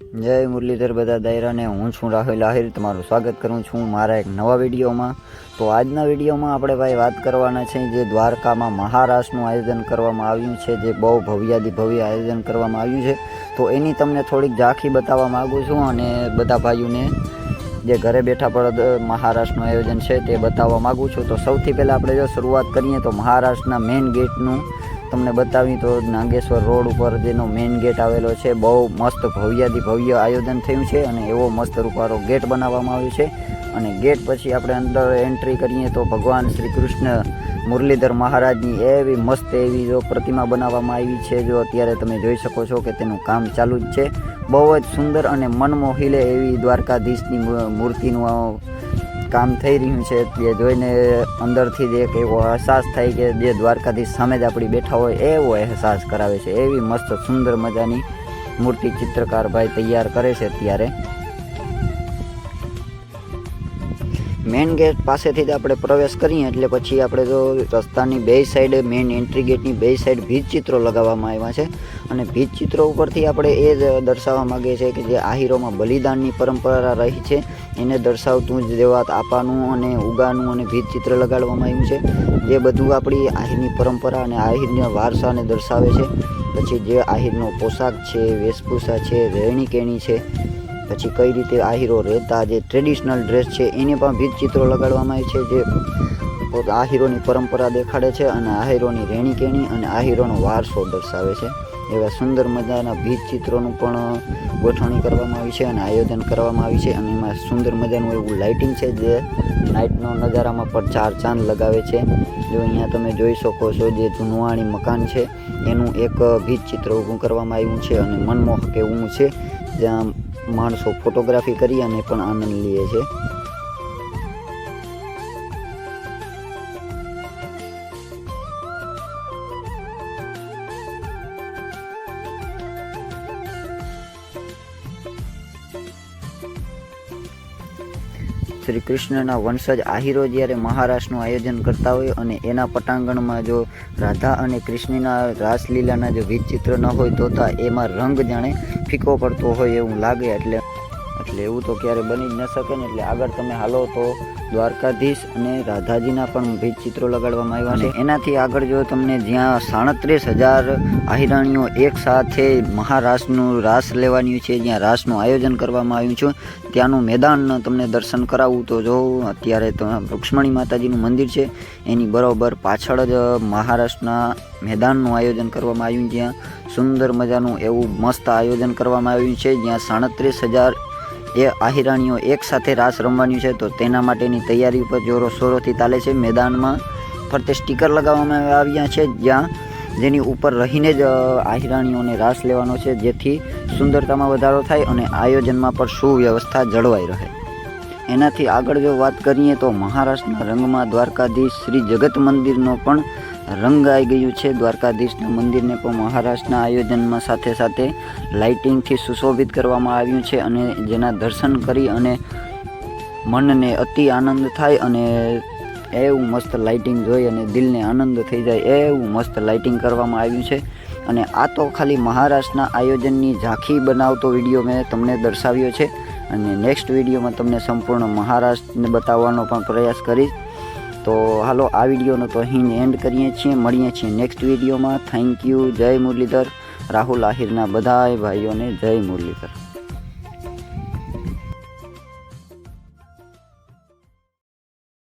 જય મુરલીધર બધા દાયરાને, હું છું રાહુલ આહિર, તમારું સ્વાગત કરું છું મારા એક નવા વિડીયોમાં. તો આજના વિડીયોમાં આપણે ભાઈ વાત કરવાના છે જે દ્વારકામાં મહારાસનું આયોજન કરવામાં આવ્યું છે, જે બહુ ભવ્યાદી ભવ્ય આયોજન કરવામાં આવ્યું છે. તો એની તમને થોડીક ઝાંખી બતાવવા માગું છું અને બધા ભાઈઓને જે ઘરે બેઠા પર મહારાષ્ટ્રનું આયોજન છે તે બતાવવા માગું છું. તો સૌથી પહેલાં આપણે જો શરૂઆત કરીએ તો મહારાષ્ટ્રના મેઇન ગેટનું તમને બતાવી તો નાગેશ્વર રોડ ઉપર જેનો મેઇન ગેટ આવેલો છે, બહુ મસ્ત ભવ્યાથી ભવ્ય આયોજન થયું છે અને એવો મસ્ત રૂપારો ગેટ બનાવવામાં આવ્યો છે. અને ગેટ પછી આપણે અંદર એન્ટ્રી કરીએ તો ભગવાન શ્રી કૃષ્ણ મુરલીધર મહારાજની એવી મસ્ત એવી જો પ્રતિમા બનાવવામાં આવી છે, જો અત્યારે તમે જોઈ શકો છો કે તેનું કામ ચાલુ જ છે. બહુ જ સુંદર અને મનમોહિલે એવી દ્વારકાધીશની મૂર્તિનું કામ થઈ રહ્યું છે તે જોઈને અંદરથી જ એક એવો અહેસાસ થાય કે જે દ્વારકાધીશ સામે જ આપણી બેઠા હોય, એવો અહેસાસ કરાવે છે. એવી મસ્ત સુંદર મજાની મૂર્તિ ચિત્રકાર ભાઈ તૈયાર કરે છે ત્યારે મેઇન ગેટ પાસેથી જ આપણે પ્રવેશ કરીએ, એટલે પછી આપણે જો રસ્તાની બે સાઈડ મેઇન એન્ટ્રી ગેટની બે સાઈડ ભીજ ચિત્રો લગાવવામાં આવ્યા છે. અને ભીજ ચિત્રો ઉપરથી આપણે એ જ દર્શાવવા માગીએ છીએ કે જે આહીરોમાં બલિદાનની પરંપરા રહી છે. એને દર્શાવતું જ દેવાત આપાનું અને ઉગાનું અને ભીત ચિત્ર લગાડવામાં આવ્યું છે. જે બધું આપણી આહિરની પરંપરા અને આહિરના વારસાને દર્શાવે છે. પછી જે આહિરનો પોશાક છે, વેશભૂષા છે, રહેણી કહેણી છે, પછી કઈ રીતે આહીરો રહેતા, જે ટ્રેડિશનલ ડ્રેસ છે, એને પણ ભીત ચિત્રો લગાડવામાં આવે છે, જે આહિરોની પરંપરા દેખાડે છે અને આહિરોની રહેણી કહેણી અને આહિરોનો વારસો દર્શાવે છે. એવા સુંદર મજાના ભીત ચિત્રોનું પણ ગોઠવણી કરવામાં આવી છે અને આયોજન કરવામાં આવી છે. અને એમાં સુંદર મજાનું એવું લાઇટિંગ છે જે નાઇટનો નજારામાં પણ ચાર ચાંદ લગાવે છે. જો અહીંયા તમે જોઈ શકો છો જે જૂનવાણી મકાન છે, એનું એક ભીત ચિત્ર ઊભું કરવામાં આવ્યું છે અને મનમોહક એવું છે. જ્યાં માણસો ફોટોગ્રાફી કરી અને પણ આનંદ લે છે. શ્રી કૃષ્ણના વંશજ આહિરો જ્યારે મહારાસનું આયોજન કરતા હોય અને એના પટાંગણમાં જો રાધા અને કૃષ્ણના રાસલીલાના જો વિચિત્ર ન હોય તો એમાં રંગ જાણે ફીકો પડતો હોય એવું લાગે એટલે એટલે એવું તો ક્યારે બની જ ન શકે ને એટલે આગળ તમે હાલો તો દ્વારકાધીશ અને રાધાજીના પણ ભીત ચિત્રો લગાડવામાં આવ્યા છે. એનાથી આગળ જો તમને જ્યાં સાડત્રીસ હજાર આહિરાણીઓ એક સાથે મહારાસનું રાસ લેવાની છે જ્યાં રાસનું આયોજન કરવામાં આવ્યું છે ત્યાંનું મેદાન તમને દર્શન કરાવવું તો જો અત્યારે રૂક્ષ્મણી માતાજીનું મંદિર છે એની બરોબર પાછળ જ મહારાષ્ટ્રના મેદાનનું આયોજન કરવામાં આવ્યું જ્યાં સુંદર મજાનું એવું મસ્ત આયોજન કરવામાં આવ્યું છે જ્યાં સાડત્રીસ હજાર એ આહિરાણીઓ એકસાથે રાસ રમવાની છે, તો તેના માટેની તૈયારી ઉપર જોરો શોરોથી ચાલે છે. મેદાનમાં ફરતે સ્ટીકર લગાવવામાં આવ્યા છે, જ્યાં જેની ઉપર રહીને જ આહિરાણીઓને રાસ લેવાનો છે, જેથી સુંદરતામાં વધારો થાય અને આયોજનમાં પણ સુવ્યવસ્થા જળવાઈ રહે. એનાથી આગળ જો વાત કરીએ તો મહારાષ્ટ્રના રંગમાં દ્વારકાધીશ શ્રી જગત મંદિરનો પણ રંગ આવી ગયું છે. દ્વારકાધીશના મંદિરને પણ મહારાષ્ટ્રના આયોજનમાં સાથે સાથે લાઇટિંગથી સુશોભિત કરવામાં આવ્યું છે અને જેના દર્શન કરી અને મનને અતિ આનંદ થાય અને એવું મસ્ત લાઇટિંગ જોઈ અને દિલને આનંદ થઈ જાય એવું મસ્ત લાઇટિંગ કરવામાં આવ્યું છે. અને આ તો ખાલી મહારાષ્ટ્રના આયોજનની ઝાંખી બનાવતો વીડિયો મેં તમને દર્શાવ્યો છે. અને નેક્સ્ટ વિડીયોમાં તમને સંપૂર્ણ મહારાષ્ટ્રને બતાવવાનો પણ પ્રયાસ કરીશ. તો હાલો, આ વિડીયોનો તો અહીં એન્ડ કરીએ છીએ. મળીએ છીએ નેક્સ્ટ વિડીયોમાં. થેન્ક યુ જય મુરલીધર. રાહુલ આહિરના બધાય ભાઈઓને જય મુરલીધર.